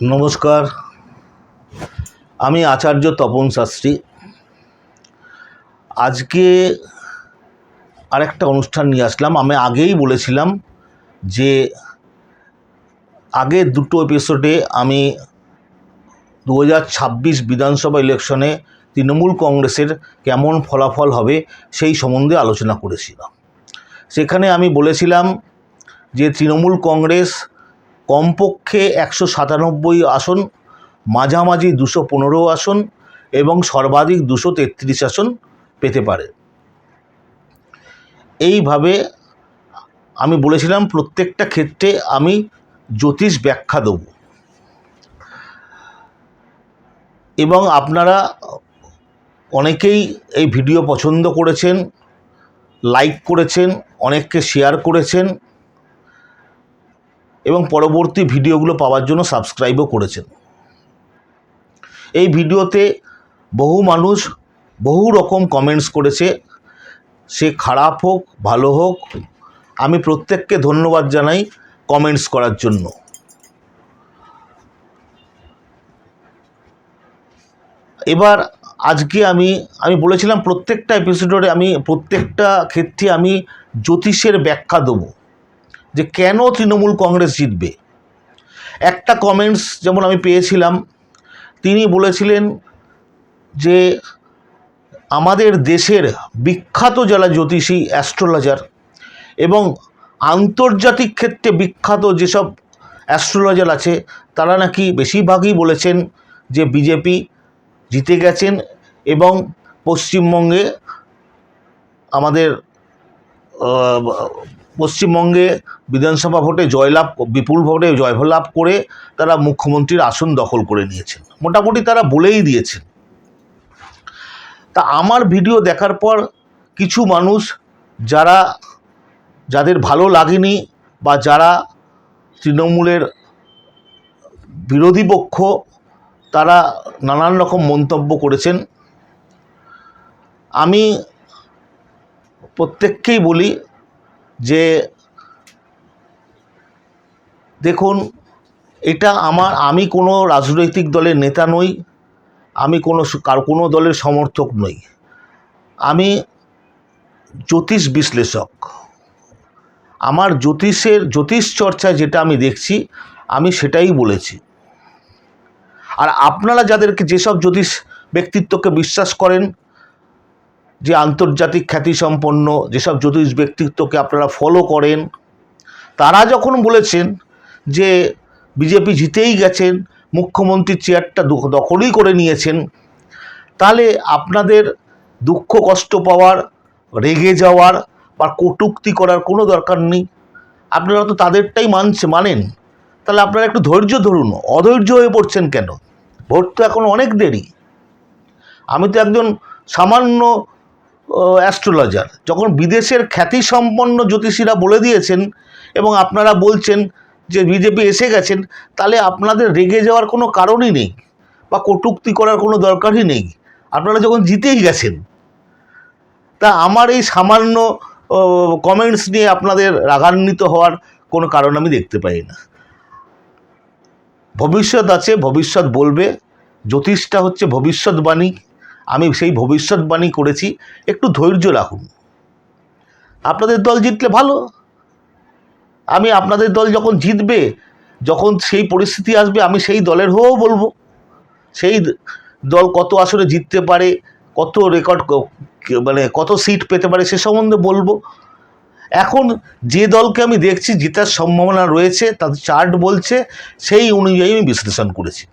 নমস্কার। আমি আচার্য তপন শাস্ত্রী। আজকে আরেকটা অনুষ্ঠান নিয়ে আসলাম। আমি আগেই বলেছিলাম যে আগের দুটো এপিসোডে আমি দু হাজার ছাব্বিশ বিধানসভা ইলেকশনে তৃণমূল কংগ্রেসের কেমন ফলাফল হবে সেই সম্বন্ধে আলোচনা করেছিলাম। সেখানে আমি বলেছিলাম যে তৃণমূল কংগ্রেস কমপক্ষে একশো সাতানব্বই আসন, মাঝামাঝি দুশো পনেরো আসন এবং সর্বাধিক দুশো তেত্রিশ আসন পেতে পারে। এইভাবে আমি বলেছিলাম প্রত্যেকটা ক্ষেত্রে আমি জ্যোতিষ ব্যাখ্যা দেব। এবং আপনারা অনেকেই এই ভিডিও পছন্দ করেছেন, লাইক করেছেন, অনেককে শেয়ার করেছেন এবং পরবর্তী ভিডিওগুলো পাওয়ার জন্য সাবস্ক্রাইবও করেছেন। এই ভিডিওতে বহু মানুষ বহু রকম কমেন্টস করেছে, সে খারাপ হোক, ভালো হোক, আমি প্রত্যেককে ধন্যবাদ জানাই কমেন্টস করার জন্য। এবার আজকে আমি আমি বলেছিলাম প্রত্যেকটা এপিসোডে আমি, প্রত্যেকটা ক্ষেত্রে আমি জ্যোতিষের ব্যাখ্যা দেবো। যে কেন তৃণমূল কংগ্রেস জিতবে? একটা কমেন্টস যেমন আমি পেয়েছিলাম, তিনি বলেছিলেন যে আমাদের দেশের বিখ্যাত যারা জ্যোতিষী অ্যাস্ট্রোলজার এবং আন্তর্জাতিক ক্ষেত্রে বিখ্যাত যেসব অ্যাস্ট্রোলজার আছে, তারা নাকি বেশিরভাগই বলেছেন যে বিজেপি জিতে গেছেন এবং পশ্চিমবঙ্গে আমাদের পশ্চিমবঙ্গে বিধানসভা ভোটে জয়লাভ, বিপুল ভোটে জয়লাভ করে তারা মুখ্যমন্ত্রীর আসন দখল করে নিয়েছেন। মোটামুটি তারা বলেই দিয়েছেন। তা আমার ভিডিও দেখার পর কিছু মানুষ যারা, যাদের ভালো লাগেনি বা যারা তৃণমূলের বিরোধী পক্ষ, তারা নানান রকম মন্তব্য করেছেন। আমি প্রত্যেককেই বলি যে দেখুন, এটা আমার, আমি কোনো রাজনৈতিক দলের নেতা নই, আমি কোনো কার, কোনো দলের সমর্থক নই। আমি জ্যোতিষ বিশ্লেষক। আমার জ্যোতিষের, জ্যোতিষ চর্চায় যেটা আমি দেখছি, আমি সেটাই বলেছি। আর আপনারা যাদেরকে, যেসব জ্যোতিষ ব্যক্তিত্বকে বিশ্বাস করেন যে আন্তর্জাতিক খ্যাতিসম্পন্ন যেসব জ্যোতিষ ব্যক্তিত্বকে আপনারা ফলো করেন, তারা যখন বলেছেন যে বিজেপি জিতেই গেছেন মুখ্যমন্ত্রীর চেয়ারটা দখ- দখলই করে নিয়েছেন, তাহলে আপনাদের দুঃখ, কষ্ট পাওয়ার, রেগে যাওয়ার বা কটূক্তি করার কোনো দরকার নেই। আপনারা তো তাদেরটাই মানছে, মানেন। তাহলে আপনারা একটু ধৈর্য ধরুন, অধৈর্য হয়ে পড়ছেন কেন? ভোট তো এখন অনেক দেরি। আমি তো একজন সামান্য অ্যাস্ট্রোলজার যখন বিদেশের খ্যাতিসম্পন্ন জ্যোতিষীরা বলে দিয়েছেন এবং আপনারা বলছেন যে বিজেপি এসে গেছেন, তাহলে আপনাদের রেগে যাওয়ার কোনো কারণই নেই বা কটূক্তি করার কোনো দরকারই নেই। আপনারা যখন জিতেই গেছেন, তা আমার এই সামান্য কমেন্টস নিয়ে আপনাদের রাগান্বিত হওয়ার কোনো কারণ আমি দেখতে পাই না। ভবিষ্যৎ আছে, ভবিষ্যৎ বলবে, জ্যোতিষটা হচ্ছে ভবিষ্যৎবাণী। আমি সেই ভবিষ্যৎবাণী করেছি, একটু ধৈর্য রাখুন। আপনাদের দল জিতলে ভালো। আমি আপনাদের দল যখন জিতবে, যখন সেই পরিস্থিতি আসবে, আমি সেই দলের হয়েও বলব। সেই দল কত আসরে জিততে পারে, কত রেকর্ড মানে কত সিট পেতে পারে, সে সম্বন্ধে বলব। এখন যে দলকে আমি দেখছি, জেতার সম্ভাবনা রয়েছে, তাদের চার্ট বলছে, সেই অনুযায়ী আমি বিশ্লেষণ করেছি।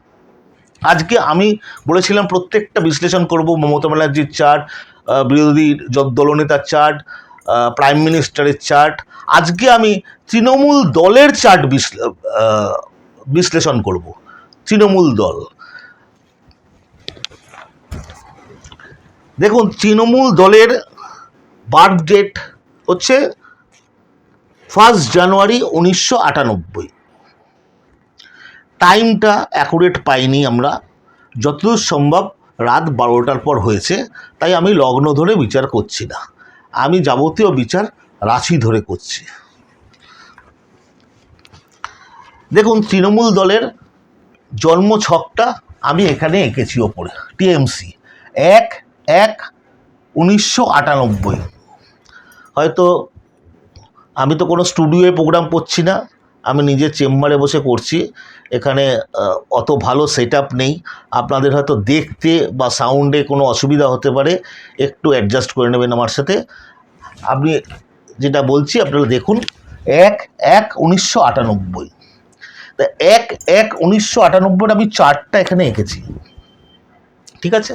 আজকে আমি বলেছিলাম প্রত্যেকটা বিশ্লেষণ করব, মমতা ব্যানার্জির চার্ট বিরোধী দলনেতার চার্ট প্রাইম মিনিস্টারের চার্ট আজকে আমি তৃণমূল দলের চার্ট বিশ্লে- বিশ্লেষণ করব, তৃণমূল দল। দেখুন, তৃণমূল দলের বার্থ ডেট হচ্ছে ফার্স্ট জানুয়ারি উনিশশো আটানব্বই। টাইমটা অ্যাকুরেট পাইনি আমরা। যতদূর সম্ভব রাত বারোটার পর হয়েছে, তাই আমি লগ্ন ধরে বিচার করছি না। আমি যাবতীয় বিচার রাশি ধরে করছি। দেখুন, তৃণমূল দলের জন্ম ছকটা আমি এখানে এঁকেছি ওপরে টিএমসি এক এক, উনিশশো আটানব্বই। হয়তো আমি তো কোনো স্টুডিওয়ে প্রোগ্রাম করছি না। আমি নিজের চেম্বারে বসে করছি। এখানে অত ভালো সেট নেই। আপনাদের হয়তো দেখতে বা সাউন্ডে কোনো অসুবিধা হতে পারে। একটু অ্যাডজাস্ট করে নেবেন আমার সাথে। আপনি যেটা বলছি, আপনারা দেখুন, এক এক উনিশশো আটানব্বই। তা এক এক উনিশশো আটানব্বই আমি চারটা এখানে এঁকেছি। ঠিক আছে?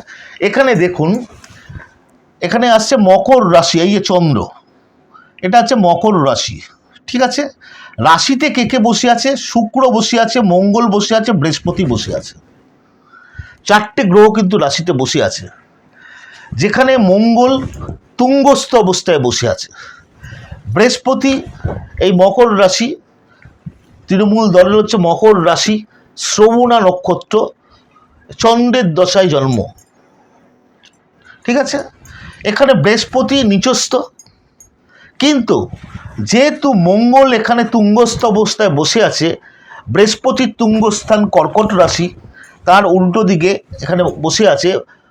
এখানে দেখুন, এখানে আসছে মকর রাশি, এই যে চন্দ্র। এটা হচ্ছে মকর রাশি। ঠিক আছে? রাশিতে কে কে বসে আছে? শুক্র বসে আছে, মঙ্গল বসে আছে, বৃহস্পতি বসে আছে। চারটে গ্রহ কিন্তু রাশিতে বসে আছে। যেখানে মঙ্গল তুঙ্গস্থ অবস্থায় বসে আছে। বৃহস্পতি এই মকর রাশি, তৃণমূল দলের হচ্ছে মকর রাশি, শ্রবণা নক্ষত্র, চন্দ্রের দশায় জন্ম। ঠিক আছে? এখানে বৃহস্পতি নিচস্থ। কিন্তু যেহেতু মঙ্গল এখানে তুঙ্গস্থ অবস্থায় বসে আছে বৃহস্পতির তুঙ্গস্থান কর্কট রাশি, তার উল্টো দিকে এখানে বসে আছে,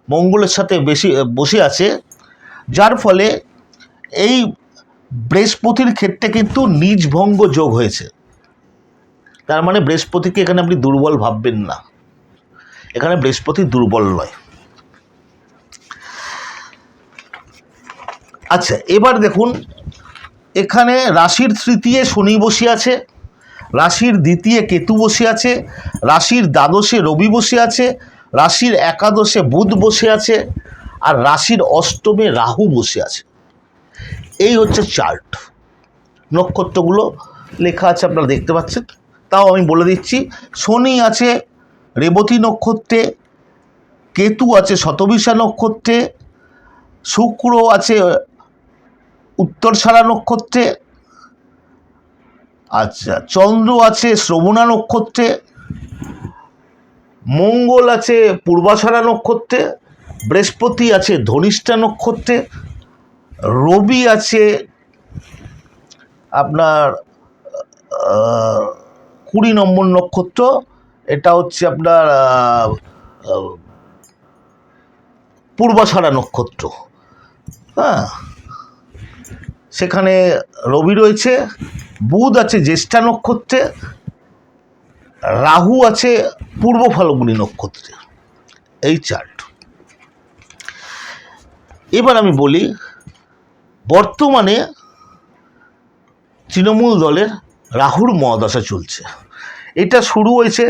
মঙ্গলের সাথে বেশি, বসে আছে, যার ফলে এই বৃহস্পতির ক্ষেত্রে কিন্তু নিজভঙ্গ যোগ হয়েছে। তার মানে বৃহস্পতিকে এখানে আপনি দুর্বল ভাববেন না। এখানে বৃহস্পতি দুর্বল নয়। আচ্ছা এবার দেখুন এখানে রাশির তৃতীয় শনি বসে আছে, রাশির দ্বিতীয় কেতু বসে আছে, রাশির দ্বাদশে রবি বসে আছে, রাশির একাদশে বুধ বসে আছে, আর রাশির অষ্টমে রাহু বসে আছে। এই হচ্ছে চার্ট নক্ষত্রগুলো লেখা আছে, আপনারা দেখতে পাচ্ছেন। তাও আমি বলে দিচ্ছি, শনি আছে রেবতী নক্ষত্রে, কেতু আছে শতবিশা নক্ষত্রে, শুক্র আছে উত্তরসারা নক্ষত্রে? আচ্ছা চন্দ্র আছে শ্রবণা নক্ষত্রে। মঙ্গল আছে পূর্বাষাঢ়া নক্ষত্রে। বৃহস্পতি আছে ধনিষ্ঠা নক্ষত্রে। রবি আছে আপনার কুড়ি নম্বর নক্ষত্র। এটা হচ্ছে আপনার আহ, নক্ষত্র। হ্যাঁ। সেখানে রবি রয়েছে, বুধ আছে জ্যেষ্ঠা নক্ষত্রে, রাহু আছে পূর্ব ফাল্গুনী নক্ষত্রে। এই চার্ট এবার আমি বলি, বর্তমানে তৃণমূল দলের রাহুর মহাদশা চলছে। এটা শুরু হয়েছে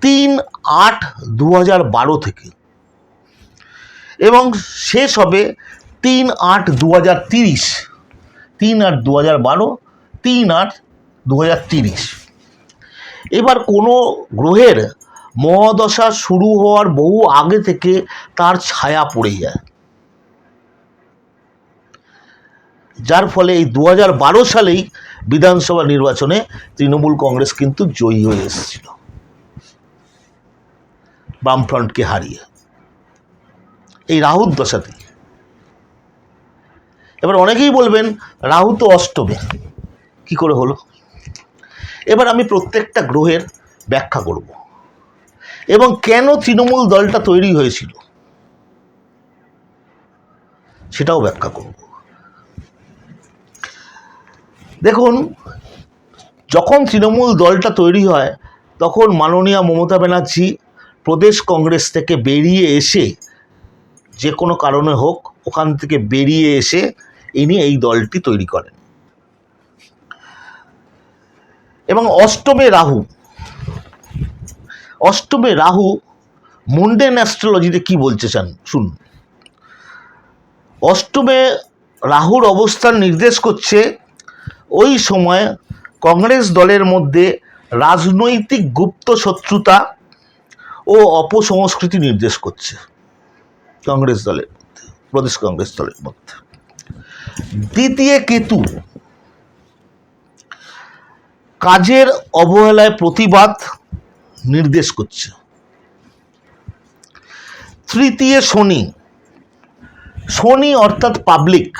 তিন আট দু হাজার বারো থেকে। এবং শেষ হবে তিন আট দু হাজার তিরিশ। তিন আট দু হাজার বারো, তিন আট দু হাজার তিরিশ। এবার কোনো গ্রহের মহাদশা শুরু হওয়ার বহু আগে থেকে তার ছায়া পড়ে যায়। যার ফলে এই দু হাজার বারো সালেই বিধানসভা নির্বাচনে তৃণমূল কংগ্রেস কিন্তু জয়ী হয়ে এসেছিল। বামফ্রন্টকে হারিয়ে। এই রাহুর দশাতেই এবার অনেকেই বলবেন, রাহু তো অষ্টমে। কি করে হলো? এবার আমি প্রত্যেকটা গ্রহের ব্যাখ্যা করব। এবং কেন তৃণমূল দলটা তৈরি হয়েছিল, সেটাও ব্যাখ্যা করব। দেখুন, যখন তৃণমূল দলটা তৈরি হয়, তখন মাননীয় মমতা ব্যানার্জি প্রদেশ কংগ্রেস থেকে বেরিয়ে এসে, যে কোনো কারণে হোক, ওখান থেকে বেরিয়ে এসে ইনি এই দলটি তৈরি করেন। এবং অষ্টমে রাহু। অষ্টমে রাহু মুন্ডেন অ্যাস্ট্রোলজিতে কি বলতে চান? শুনুন। অষ্টমে রাহুর অবস্থান নির্দেশ করছে, ওই সময় কংগ্রেস দলের মধ্যে রাজনৈতিক গুপ্ত শত্রুতা ও অপসংস্কৃতি নির্দেশ করছে কংগ্রেস দলের মধ্যে, প্রদেশ কংগ্রেস দলের মধ্যে। দ্বিতীয় কেতু। কাজের অবহেলায় প্রতিবাদ নির্দেশ করছে। তৃতীয় শনি। শনি অর্থাৎ পাবলিক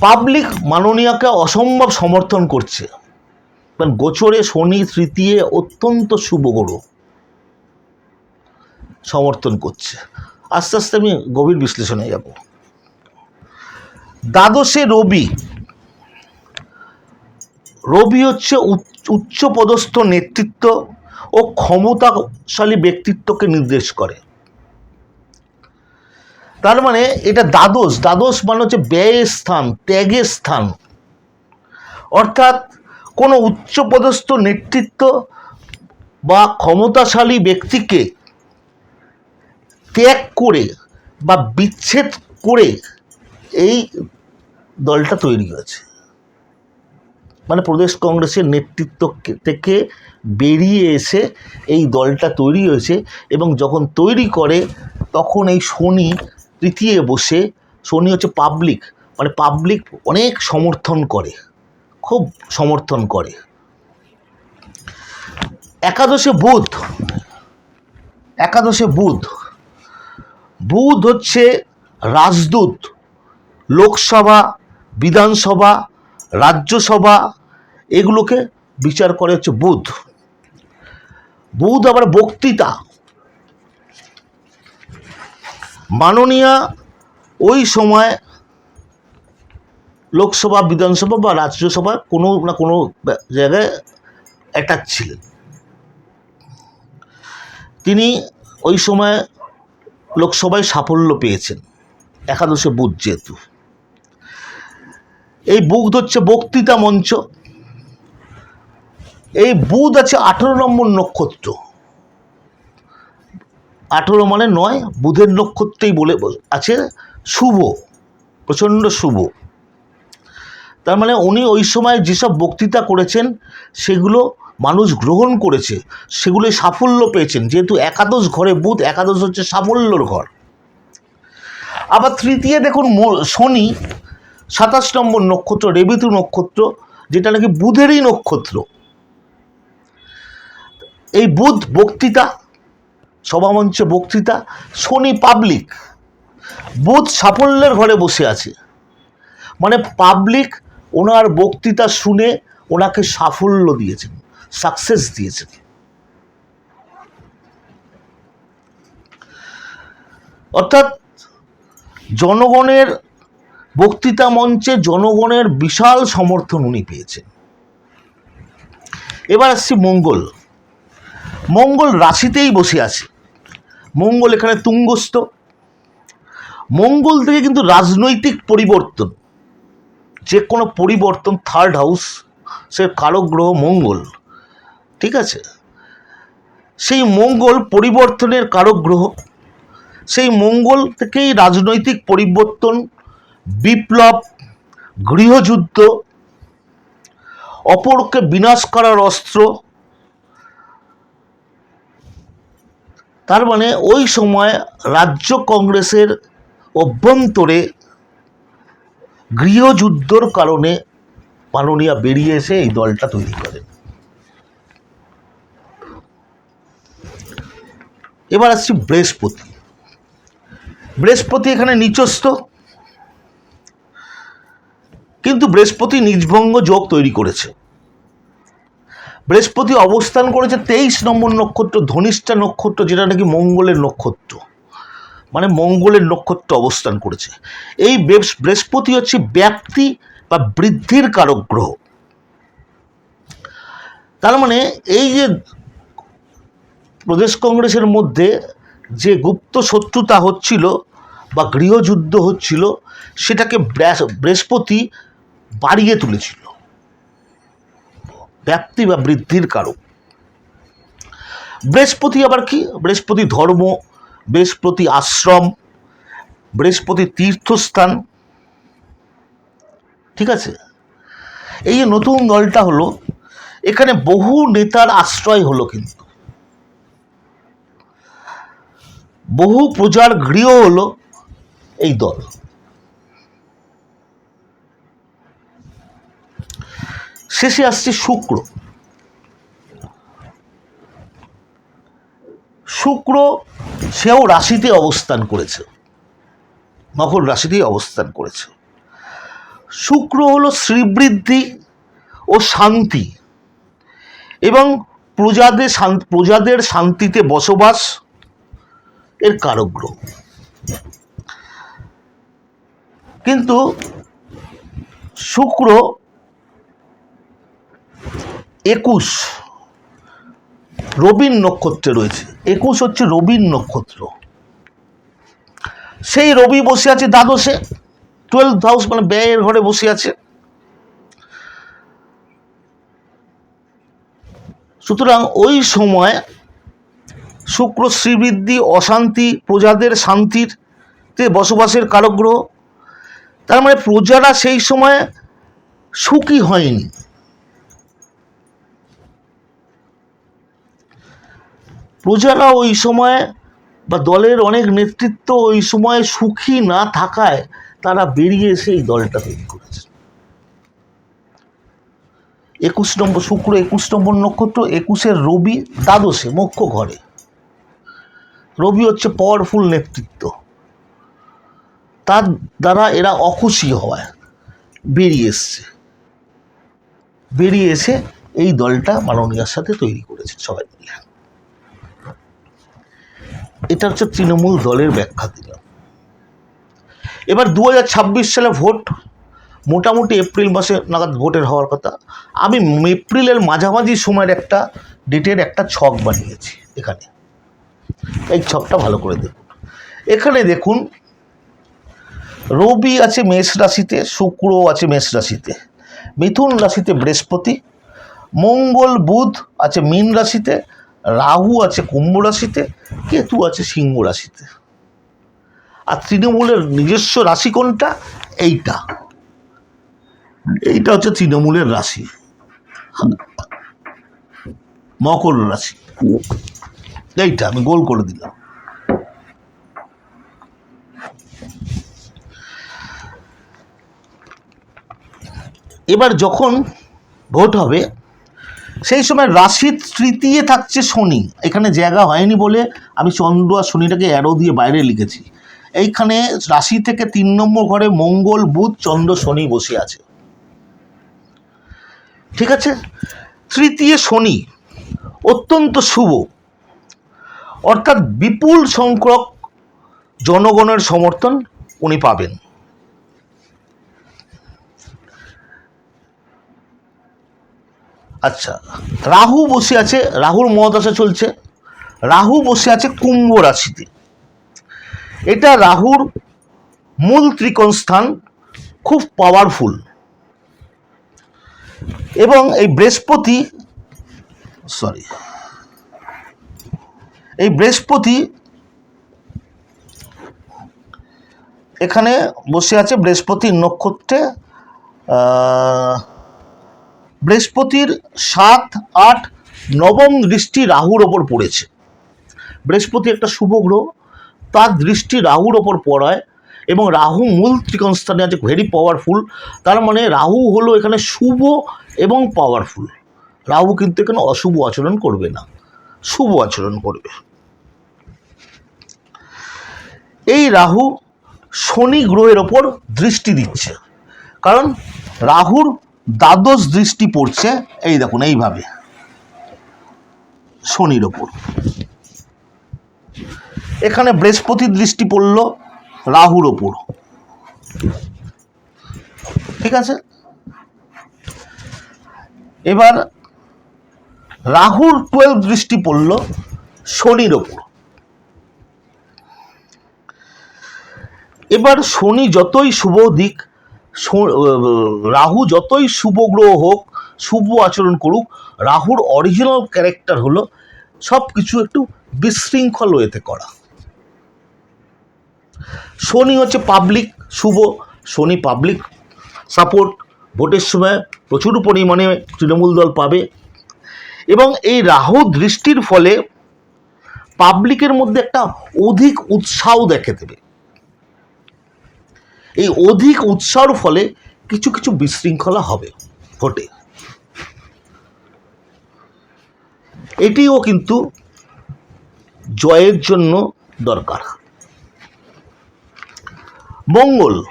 পাবলিক মাননীয়কে অসম্ভব সমর্থন করছে। কারণ গোচরে শনি তৃতীয় অত্যন্ত শুভ সমর্থন করছে। আস্তে আস্তে আমি গভীর বিশ্লেষণে যাব। দ্বাদশে রবি। রবি হচ্ছে উচ্চ- উচ্চপদস্থ নেতৃত্ব ও ক্ষমতাশালী ব্যক্তিত্বকে নির্দেশ করে। তার মানে এটা দ্বাদশ। দ্বাদশ মানে হচ্ছে ব্যয়ের স্থান, ত্যাগের স্থান। অর্থাৎ কোনো উচ্চপদস্থ নেতৃত্ব বা ক্ষমতাশালী ব্যক্তিকে ত্যাগ করে বা বিচ্ছেদ করে এই দলটা তৈরি হয়েছে। মানে প্রদেশ কংগ্রেসের নেতৃত্ব থেকে বেরিয়ে এসে এই দলটা তৈরি হয়েছে এবং যখন তৈরি করে তখন এই শনি তৃতীয় বসে, শনি হচ্ছে পাবলিক মানে পাবলিক অনেক সমর্থন করে, খুব সমর্থন করে। একাদশে বুধ একাদশে বুধ বুধ হচ্ছে রাজদূত। লোকসভা, বিধানসভা, রাজ্যসভা, এগুলোকে বিচার করে হচ্ছে বুধ। বুধ আবার বক্তৃতা। মাননীয়া ওই সময় লোকসভা, বিধানসভা বা রাজ্যসভা কোনো না কোনো জায়গায় অ্যাটাক ছিলেন। তিনি ওই সময় লোকসভায় সাফল্য পেয়েছেন। একাদশে বুধ যেহেতু। এই বুধ হচ্ছে বক্তৃতা মঞ্চ। এই বুধ আছে আঠেরো নম্বর নক্ষত্র। আঠেরো মানে নয়, বুধের নক্ষত্রেই বলে আছে শুভ, প্রচণ্ড শুভ। তার মানে উনি ওই সময় যেসব বক্তৃতা করেছেন, সেগুলো মানুষ গ্রহণ করেছে সেগুলি সাফল্য পেয়েছেন। যেহেতু একাদশ ঘরে বুধ, একাদশ হচ্ছে সাফল্যর ঘর। আবার তৃতীয় দেখুন শনি, সাতাশ নম্বর নক্ষত্র, রেবিতু নক্ষত্র, যেটা নাকি বুধেরই নক্ষত্র। এই বুধ বক্তৃতা, সভামঞ্চে বক্তৃতা, শনি পাবলিক বুধ সাফল্যের ঘরে বসে আছে। মানে পাবলিক ওনার বক্তৃতা শুনে ওনাকে সাফল্য দিয়েছেন। সাকসেস দিয়েছেন অর্থাৎ জনগণের বক্তৃতা মঞ্চে জনগণের বিশাল সমর্থন উনি পেয়েছেন। এবার আসছি মঙ্গল। মঙ্গল রাশিতেই বসে আছে। মঙ্গল এখানে তুঙ্গস্থ। মঙ্গল থেকে কিন্তু রাজনৈতিক পরিবর্তন। যে কোনো পরিবর্তন থার্ড হাউস সে কারক গ্রহ মঙ্গল। ঠিক আছে? সেই মঙ্গল পরিবর্তনের কারক গ্রহ, সেই মঙ্গল থেকেই রাজনৈতিক পরিবর্তন, বিপ্লব, গৃহযুদ্ধ, অপরকে বিনাশ করার অস্ত্র, তার মানে ওই সময় রাজ্য কংগ্রেসের অভ্যন্তরে গৃহযুদ্ধর কারণে মাননীয়া বেরিয়ে এসে এই দলটা তৈরি করেন। এবার আসছি বৃহস্পতি। বৃহস্পতি এখানে নিচস্থ। কিন্তু বৃহস্পতি নিজভঙ্গ যোগ তৈরি করেছে। বৃহস্পতি অবস্থান করেছে তেইশ নম্বর নক্ষত্র, ধনিষ্ঠা নক্ষত্র, যেটা নাকি মঙ্গলের নক্ষত্র। মানে মঙ্গলের নক্ষত্র অবস্থান করেছে। এই বৃহস্পতি হচ্ছে ব্যাপ্তি বা বৃদ্ধির কারক গ্রহ। তার মানে এই যে প্রদেশ কংগ্রেসের মধ্যে যে গুপ্ত শত্রুতা হচ্ছিল বা গৃহযুদ্ধ হচ্ছিল, সেটাকে বৃহস্পতি বাড়িয়ে তুলেছিল। ব্যাপ্তি বা বৃদ্ধির কারক। বৃহস্পতি আবার কি? বৃহস্পতি ধর্ম, বৃহস্পতি আশ্রম, বৃহস্পতি তীর্থস্থান। ঠিক আছে? এই যে নতুন দলটা হলো, এখানে বহু নেতার আশ্রয় হলো কিন্তু। বহু প্রজার গৃহ হলো এই দল। শেষে আসছে শুক্র। শুক্র সেও রাশিতে অবস্থান করেছে। মকর রাশিতেই অবস্থান করেছে। শুক্র হলো শ্রীবৃদ্ধি ও শান্তি এবং প্রজাদের প্রজাদের শান্তিতে বসবাস এর কারক গ্রহ কিন্তু শুক্র একুশ রবির নক্ষত্রে রয়েছে। একুশ হচ্ছে রবির নক্ষত্র। সেই রবি বসে আছে দ্বাদশে টুয়েলভ হাউস মানে ব্যয়ের ঘরে বসে আছে। সুতরাং ওই সময় শুক্র শ্রীবৃদ্ধি, অশান্তি, প্রজাদের শান্তির বসবাসের কারগ্রহ তার মানে প্রজারা সেই সময় সুখী হয়নি। প্রজারা ওই সময় বা দলের অনেক নেতৃত্ব ওই সময় সুখী না থাকায় তারা বেরিয়ে এসে এই দলটা তৈরি করেছে। একুশ নম্বর শুক্র, একুশ নম্বর নক্ষত্র, একুশের রবি, দ্বাদশে মুখ্য ঘরে। রবি হচ্ছে পাওয়ারফুল নেতৃত্ব। তার দ্বারা এরা অখুশি হওয়ায় বেরিয়ে এসছে। বেরিয়ে এসে এই দলটা মাননীয়ার সাথে তৈরি করেছে সবাই মিলে। এটা হচ্ছে তৃণমূল দলের ব্যাখ্যা দিলাম এবার দু হাজার ছাব্বিশ সালে ভোট, মোটামুটি এপ্রিল মাসে নাগাদ ভোটের হওয়ার কথা। আমি এপ্রিলের মাঝামাঝি সময়ের একটা ডেটের একটা ছক বানিয়েছি এখানে। এই ছকটা ভালো করে দেখুন। এখানে দেখুন, রবি আছে মেষ রাশিতে শুক্র আছে মেষ রাশিতে। মিথুন রাশিতে বৃহস্পতি, মঙ্গল বুধ আছে মীন রাশিতে, রাহু আছে কুম্ভ রাশিতে, কেতু আছে সিংহ রাশিতে। আর তৃণমূলের নিজস্ব রাশি কোনটা? এইটা। এইটা হচ্ছে তৃণমূলের রাশি। মকর রাশি। এইটা আমি গোল করে দিলাম। এবার যখন ভোট হবে, সেই সময় রাশির তৃতীয় থাকছে শনি। এখানে জায়গা হয়নি বলে আমি চন্দ্র আর শনিটাকে অ্যারো দিয়ে বাইরে লিখেছি। এইখানে রাশি থেকে তিন নম্বর ঘরে মঙ্গল, বুধ, চন্দ্র, শনি বসে আছে। ঠিক আছে? তৃতীয় শনি অত্যন্ত শুভ। অর্থাৎ বিপুল সংখ্যক জনগণের সমর্থন উনি পাবেন। আচ্ছা রাহু বসে আছে, রাহুর মহাদশা চলছে। রাহু বসে আছে কুম্ভ রাশিতে। এটা রাহুর মূল ত্রিকোণ স্থান, খুব পাওয়ারফুল এবং এই বৃহস্পতি সরি এই বৃহস্পতি এখানে বসে আছে বৃহস্পতির নক্ষত্রে বৃহস্পতির সাত, আট, নবম দৃষ্টি রাহুর ওপর পড়েছে। বৃহস্পতি একটা শুভ গ্রহ, তার দৃষ্টি রাহুর ওপর পড়ায় এবং রাহু মূল ত্রিকোণ স্থানে আছে ভেরি পাওয়ারফুল তার মানে রাহু হলো এখানে শুভ এবং পাওয়ারফুল রাহু কিন্তু এখানে অশুভ আচরণ করবে না, শুভ আচরণ করবে। এই রাহু শনি গ্রহের ওপর দৃষ্টি দিচ্ছে। কারণ রাহুর দ্বাদশ দৃষ্টি পড়ছে, এই দেখুন, এইভাবে। শনির ওপর। এখানে বৃহস্পতির দৃষ্টি পড়ল রাহুর ওপর। ঠিক আছে? এবার রাহুর টুয়েলভ দৃষ্টি পড়ল শনির ওপর। এবার শনি যতই শুভ দিক রাহু যতই শুভ গ্রহ হোক, শুভ আচরণ করুক, রাহুর অরিজিনাল ক্যারেক্টার হলো সব কিছু একটু বিশৃঙ্খল ওয়েতে করা। শনি হচ্ছে পাবলিক শুভ, শনি পাবলিক সাপোর্ট ভোটের সময় প্রচুর পরিমাণে তৃণমূল দল পাবে। এবং এই রাহু দৃষ্টির ফলে পাবলিকের মধ্যে একটা অধিক উৎসাহ দেখে দেবে। এই অধিক উৎসাহর ফলে কিছু কিছু বিশৃঙ্খলা হবে ভোটে। এটিও কিন্তু জয়ের জন্য দরকার। মঙ্গল।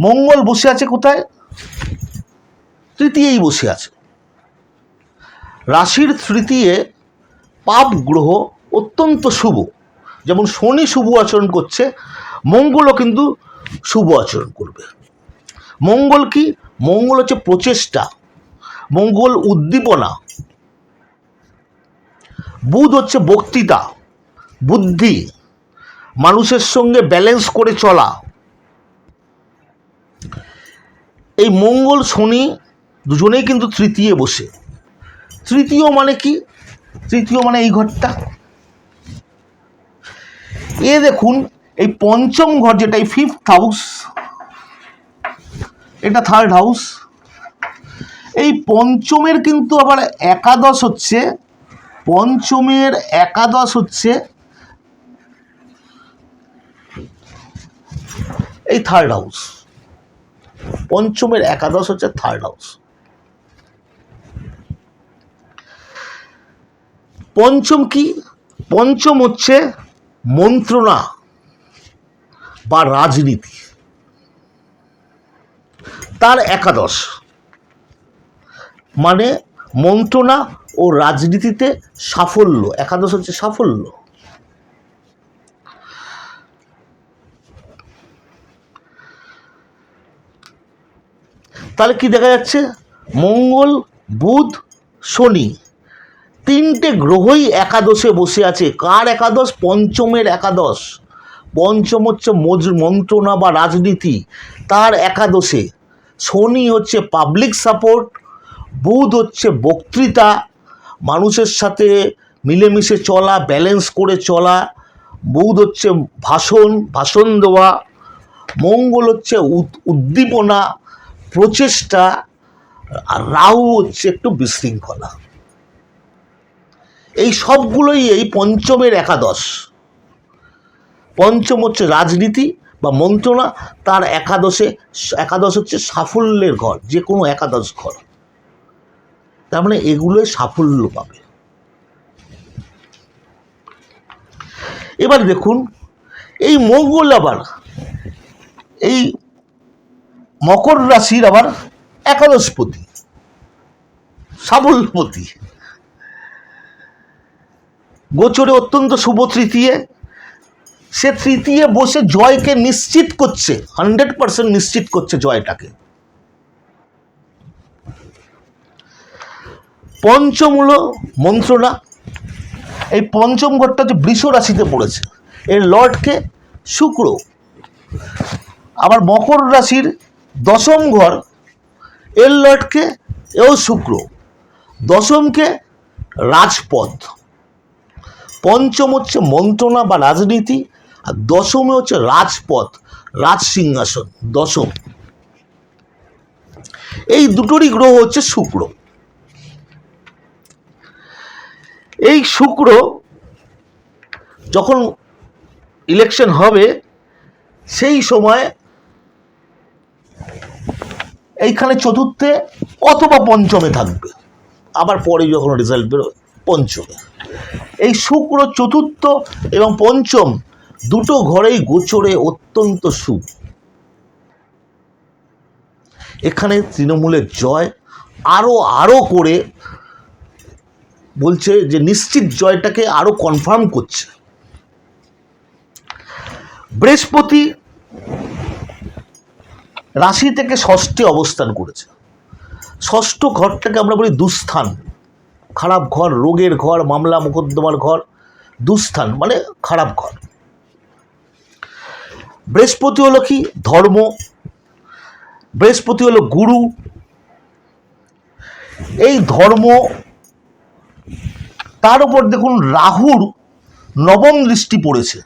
মঙ্গল বসে আছে কোথায়? তৃতীয়ই বসে আছে। রাশির তৃতীয় পাপ গ্রহ অত্যন্ত শুভ। যেমন শনি শুভ আচরণ করছে মঙ্গলও কিন্তু শুভ আচরণ করবে। মঙ্গল কি? মঙ্গল হচ্ছে প্রচেষ্টা। মঙ্গল উদ্দীপনা। বুধ হচ্ছে বক্তৃতা, বুদ্ধি। মানুষের সঙ্গে ব্যালেন্স করে চলা। এই মঙ্গল, শনি দুজনেই কিন্তু তৃতীয় বসে। তৃতীয় মানে কি? তৃতীয় মানে এই ঘরটা। এ দেখুন এই পঞ্চম ঘর যেটা, এই ফিফথ হাউস এটা থার্ড হাউস এই পঞ্চমের কিন্তু আবার একাদশ হচ্ছে, পঞ্চমের একাদশ হচ্ছে এই থার্ড হাউস পঞ্চমের একাদশ হচ্ছে থার্ড হাউস পঞ্চম কি? পঞ্চম হচ্ছে মন্ত্রণা। বা রাজনীতি। তার একাদশ। মানে মন্ত্রণা ও রাজনীতিতে সাফল্য। একাদশ হচ্ছে সাফল্য। তাহলে কি দেখা যাচ্ছে? মঙ্গল, বুধ, শনি। তিনটে গ্রহই একাদশে বসে আছে। কার একাদশ? পঞ্চমের একাদশ। পঞ্চম হচ্ছে মজ- মন্ত্রণা বা রাজনীতি, তার একাদশে। শনি হচ্ছে পাবলিক সাপোর্ট বুধ হচ্ছে বক্তৃতা, মানুষের সাথে মিলেমিশে চলা ব্যালেন্স করে চলা, বুধ হচ্ছে ভাষণ ভাষণ দেওয়া, মঙ্গল হচ্ছে উদ- উদ্দীপনা, প্রচেষ্টা, আর রাহু হচ্ছে একটু বিশৃঙ্খলা। এই সবগুলোই এই পঞ্চমের একাদশ। পঞ্চম হচ্ছে রাজনীতি বা মন্ত্রণা, তার একাদশে, একাদশ হচ্ছে সাফল্যের ঘর যে কোনো একাদশ ঘর। তার মানে এগুলোই সাফল্য পাবে। এবার দেখুন, এই মঙ্গল আবার, এই মকর রাশির আবার একাদশপতি সাফল্যপতি গোচরে অত্যন্ত শুভ তৃতীয় সে তৃতীয় বসে জয়কে নিশ্চিত করছে, হান্ড্রেড পার্সেন্ট নিশ্চিত করছে জয়টাকে। পঞ্চম মন্ত্রণা এই পঞ্চম ঘরটা হচ্ছে বৃষ রাশিতে পড়েছে। এর লর্ডকে শুক্র। আবার মকর রাশির দশম ঘর, এর লর্ডকে এও শুক্র। দশমকে রাজপথ। পঞ্চম হচ্ছে মন্ত্রণা বা রাজনীতি আর দশমে হচ্ছে রাজপথ রাজ সিংহাসন দশম। এই দুটোরই গ্রহ হচ্ছে শুক্র। এই শুক্র যখন ইলেকশন হবে, সেই সময় এইখানে চতুর্থে অথবা পঞ্চমে থাকবে। আবার পরে যখন রেজাল্ট বেরোয়, পঞ্চমে। এই শুক্র চতুর্থ এবং পঞ্চম দুটো ঘরেই গোচরে অত্যন্ত সুখ। এখানে তৃণমূলের জয় আরও আরও করে বলছে যে নিশ্চিত জয়টাকে আরও কনফার্ম করছে। বৃহস্পতি রাশি থেকে ষষ্ঠে অবস্থান করেছে। ষষ্ঠ ঘরটাকে আমরা বলি দুস্থান। খারাপ ঘর, রোগের ঘর মামলা মোকদ্দমার ঘর, দুস্থান মানে খারাপ ঘর। বৃহস্পতি হলো কি? ধর্ম। বৃহস্পতি হলো গুরু। এই ধর্ম, তার উপর দেখুন রাহুর নবম দৃষ্টি পড়েছে।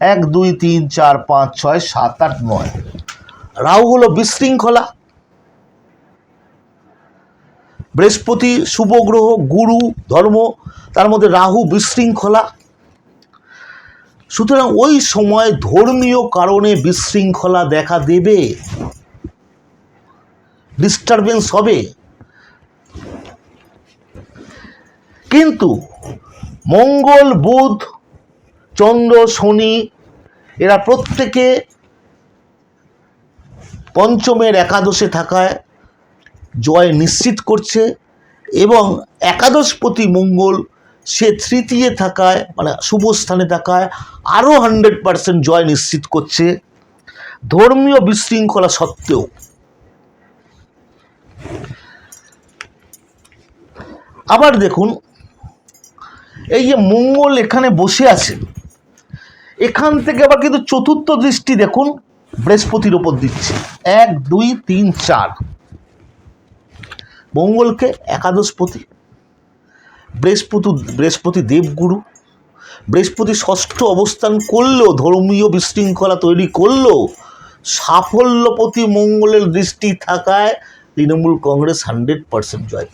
এক, দুই, তিন, চার, পাঁচ, ছয়, সাত, আট, নয়। রাহু হলো বিশৃঙ্খলা। বৃহস্পতি শুভ গ্রহ, গুরু, ধর্ম, তার মধ্যে রাহু বিশৃঙ্খলা। সুতরাং ওই সময় ধর্মীয় কারণে বিশৃঙ্খলা দেখা দেবে। ডিস্টারবেন্স হবে। কিন্তু মঙ্গল, বুধ, চন্দ্র, শনি এরা প্রত্যেকে পঞ্চমের একাদশে থাকায় জয় নিশ্চিত করছে এবং একাদশপতি মঙ্গল সে তৃতীয় থাকায় মানে শুভ স্থানে থাকায় আরও হান্ড্রেড পার্সেন্ট জয় নিশ্চিত করছে ধর্মীয় বিশৃঙ্খলা সত্ত্বেও। আবার দেখুন, এই যে মঙ্গল এখানে বসে আছে, এখান থেকে আবার কিন্তু চতুর্থ দৃষ্টি দেখুন, বৃহস্পতির ওপর দিচ্ছে। এক, দুই, তিন, চার। মঙ্গলকে একাদশপতি বৃহস্পতি বৃহস্পতি দেবগুরু। বৃহস্পতি ষষ্ঠ অবস্থান করলেও, ধর্মীয় বিশৃঙ্খলা তৈরি করলেও, সাফল্যপতি মঙ্গলের দৃষ্টি থাকায় তৃণমূল কংগ্রেস হান্ড্রেড পার্সেন্ট জয়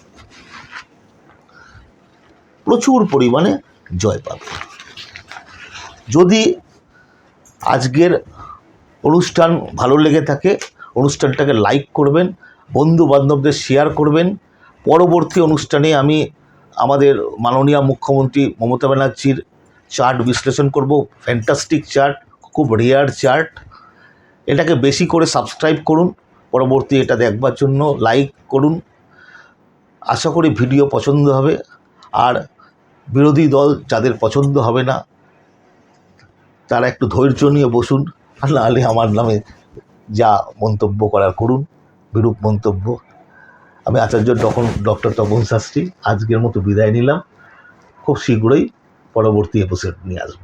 প্রচুর পরিমাণে জয় পাবে। যদি আজকের অনুষ্ঠান ভালো লেগে থাকে, অনুষ্ঠানটাকে লাইক করবেন বন্ধু বান্ধবদের শেয়ার করবেন, পরবর্তী অনুষ্ঠানে আমি আমাদের মাননীয় মুখ্যমন্ত্রী মমতা ব্যানার্জির চার্ট বিশ্লেষণ করব ফ্যান্টাস্টিক চার্ট, খুব রেয়ার চার্ট। এটাকে বেশি করে সাবস্ক্রাইব করুন, পরবর্তী এটা দেখবার জন্য লাইক করুন। আশা করি ভিডিও পছন্দ হবে, আর বিরোধী দল যাদের পছন্দ হবে না, তারা একটু ধৈর্য নিয়ে বসুন, আর নাহলে আমার নামে যা মন্তব্য করার করুন, বিরূপ মন্তব্য। আমি আচার্য তখন ডক্টর তপন শাস্ত্রী আজকের মতো বিদায় নিলাম। খুব শীঘ্রই পরবর্তী এপিসোড নিয়ে আসব।